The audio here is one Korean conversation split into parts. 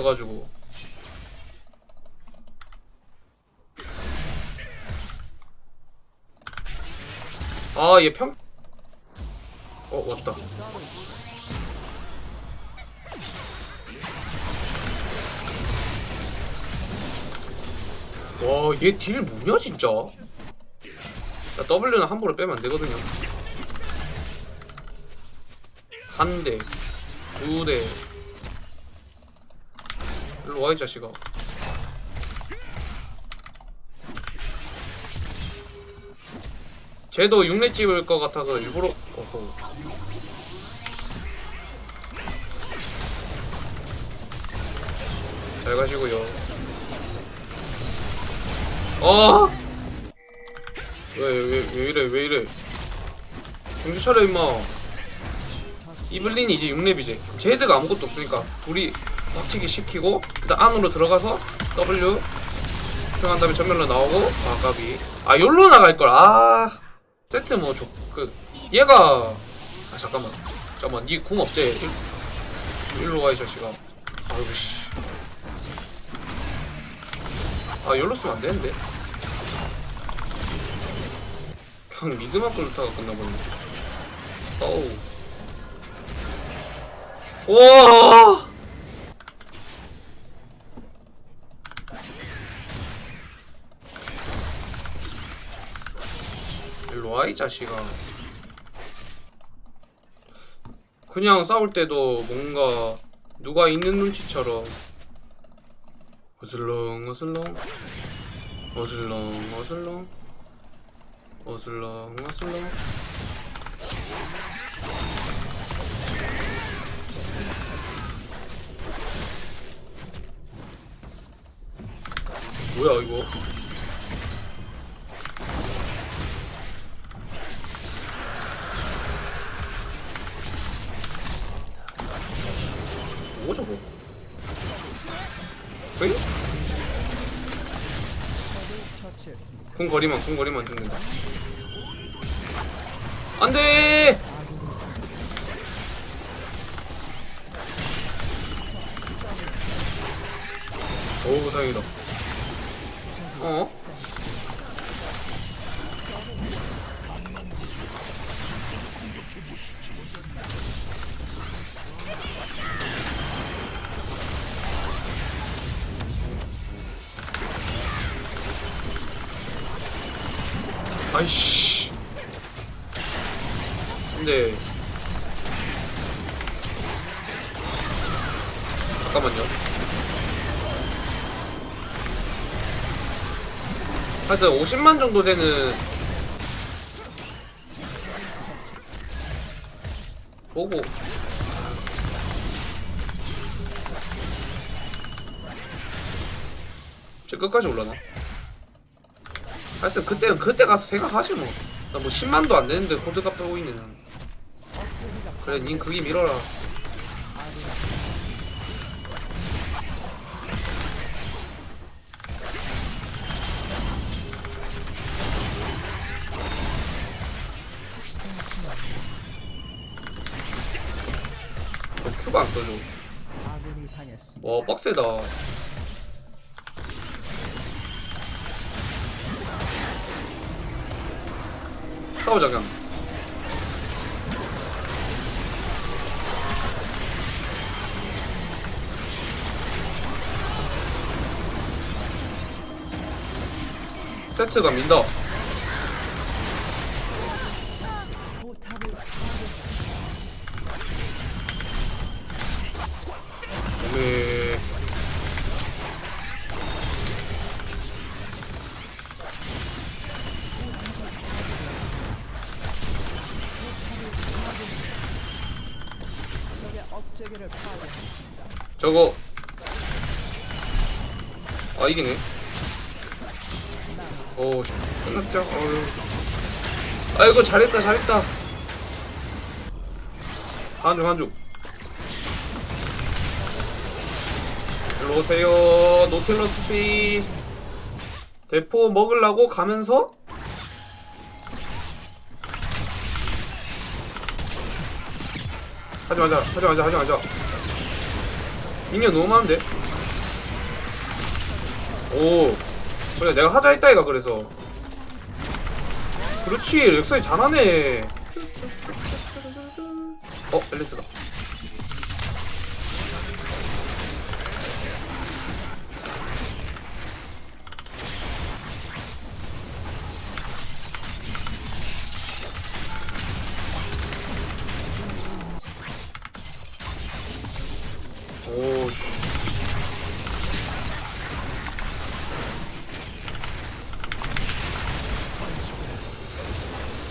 없어가지고. 아얘 평... 어 왔다. 와 얘 딜 뭐냐 진짜? 자 W는 함부로 빼면 안 되거든요. 한 대, 두 대. 일로 와, 이 자식아. 쟤도 육내 찍을 것 같아서 일부러, 어허. 잘 가시고요. 어! 왜, 왜, 왜 이래, 왜 이래. 정신 차려, 임마. 이블린이 이제 6렙이지 제드가 아무것도 없으니까 둘이 빡치기 시키고 일단 안으로 들어가서 W 평한 다음에 전멸로 나오고 아 까비. 아 열로 나갈걸. 아 세트 뭐그 얘가 아 잠깐만. 잠깐만 니궁 일, 일로 와이 자식아. 아이고 씨아 열로 쓰면 안 되는데? 그냥 미드만 끌다가 끝나버리네. 어우 와! 일로 와, 이 자식아. 그냥 싸울 때도 뭔가 누가 있는 눈치처럼. 어슬렁 어슬렁. 어슬렁 어슬렁. 어슬렁 어슬렁. 뭐야 이거 뭐 저거 에이? 궁 거리만 궁 거리만 듣는다 안돼 오 다행이다 어? 아이씨. 근데 잠깐만요. 하여튼 50만 정도 되는 보고 저 끝까지 올라나? 하여튼 그때 그때 가서 생각하지 뭐. 나 뭐 10만도 안 되는데 코드 값 빼고 있네. 난. 그래, 닌 그기 밀어라. 어, 큐가 안 당했습니다. 와, 빡세다. 싸우자, 그냥. 세트가 민다. 저거. 아, 이기네. 오, 씨, 끝났죠? 어휴. 아이고, 잘했다, 잘했다. 한중, 한중. 일로 오세요, 노틸러스 씨. 대포 먹으려고 가면서 하지 마자 하지 마자 하지 마자. 인력 너무 많은데? 오. 그래 내가 하자 했다 이가 그래서. 그렇지 렉사이 잘하네. 어 엘리스다.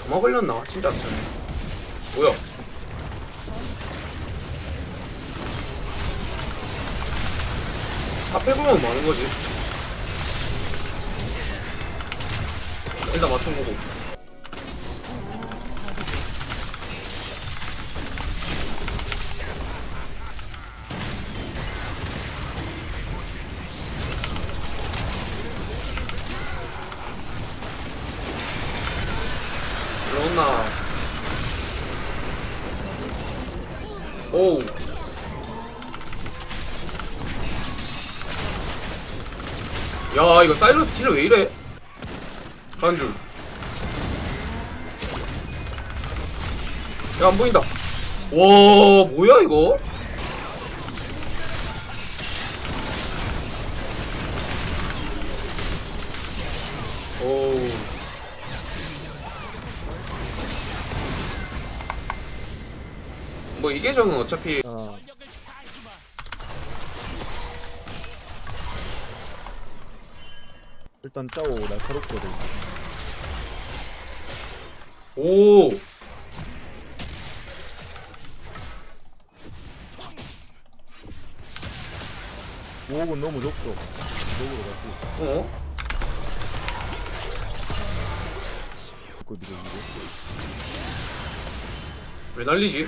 점화 걸렸나? 진짜 안 차네. 뭐야? 다 빼고면 많은 거지. 일단 맞춰보고. 야, 이거 사이러스 딜을 왜 이래? 한 줄. 야, 안 보인다. 와, 뭐야, 이거? 오우. 뭐 이게 저는 어차피 일단 짜오 날카롭거든. 오 오억은 너무 줬어. 쪽으로 가지. 어? 그 미래 미래. 왜 날리지?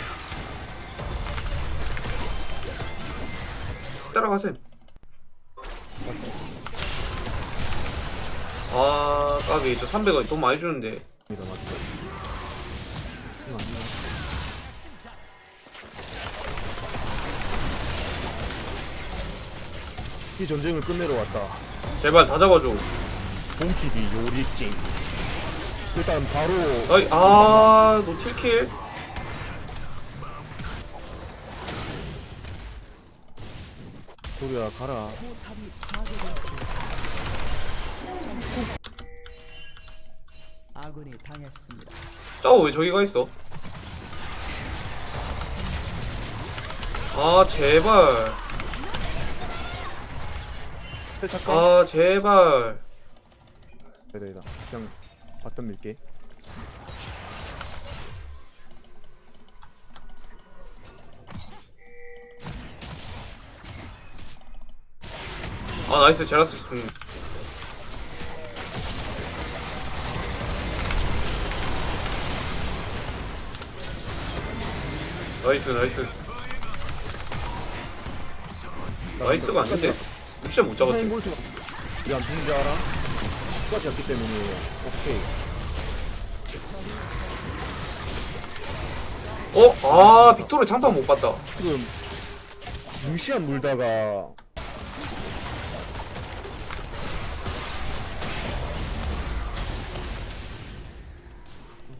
따라가셈 아 까비 저 300원 돈 많이 주는데. 이거 아니야. 이 전쟁을 끝내러 왔다. 제발 다 잡아줘 본키디 요리찡. 일단 바로 아이 아 노틸킬 도리야 가라. 아군이 당했습니다. 짜오 왜 저기 가 있어 아 제발 탈착가. 아 제발 대대다. 그냥 바텀 밀게. 아 나이스 제라스 음. 나이스 나이스 나이스가 아닌데? 미션 못 잡았지 볼트가 왜안 죽는지 알아? 똑같이 왔기 때문에 오케이. 어? 아 빅토르 장판 못 봤다 지금 루시안 물다가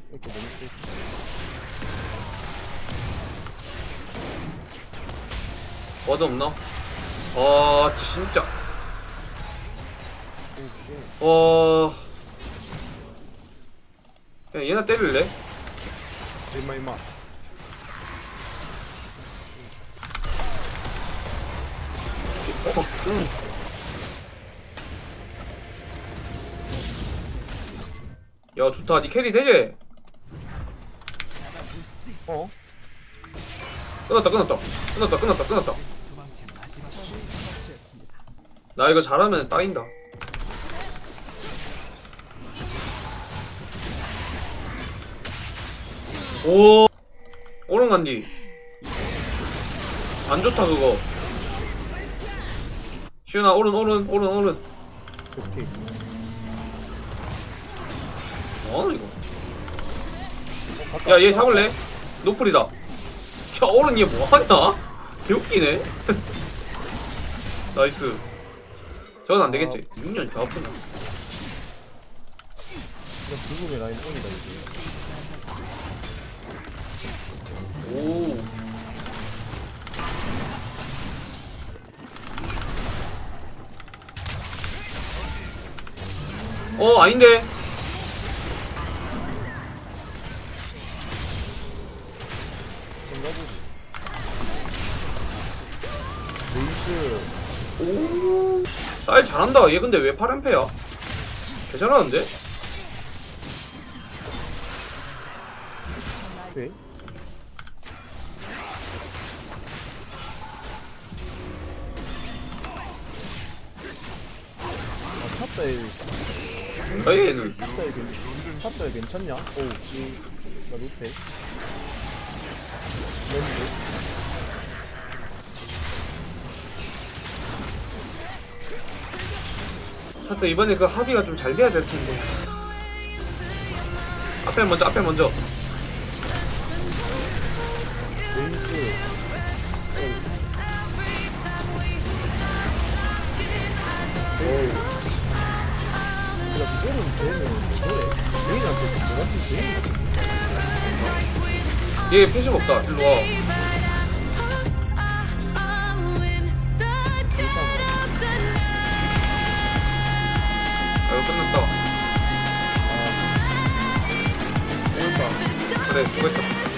이렇게 너무 세 지. 와드 없나? 아 진짜. 와 그냥 얘나 때릴래? 임마 임마. 어, 응. 야 좋다 니 캐리 되지? 어? 끝났다 끝났다 끝났다 끝났다 끝났다. 나 이거 잘하면 따인다. 오 오른 간디. 안 좋다 그거. 시윤아 오른 오른 오른 오른. 오케이. 뭐하노 이거? 야 얘 잡을래? 노플이다. 야 오른 얘 뭐하냐? 개웃기네. 나이스 저 저건 안 되겠지. 미니언이 더 아프나? 이거 죽음의 라인 온이다 이제 오. 어 아닌데 좀 넣어보지 레이스 오. 쌀 잘한다. 얘 근데 왜 8연패야? 개 잘하는데? 오케이 아 탑사일 아 얘는 탑사일 괜 탑사일 괜찮냐? 오우 이나 노태 랜드 하여튼 이번에 그 합의가 좀 잘 돼야 될 텐데. 앞에 먼저 앞에 먼저. 레이스 오우 야 이거는 되면 뭐래? 레인한테 뭐가 좀 되는 얘 표식 없다. 일로 와. 끝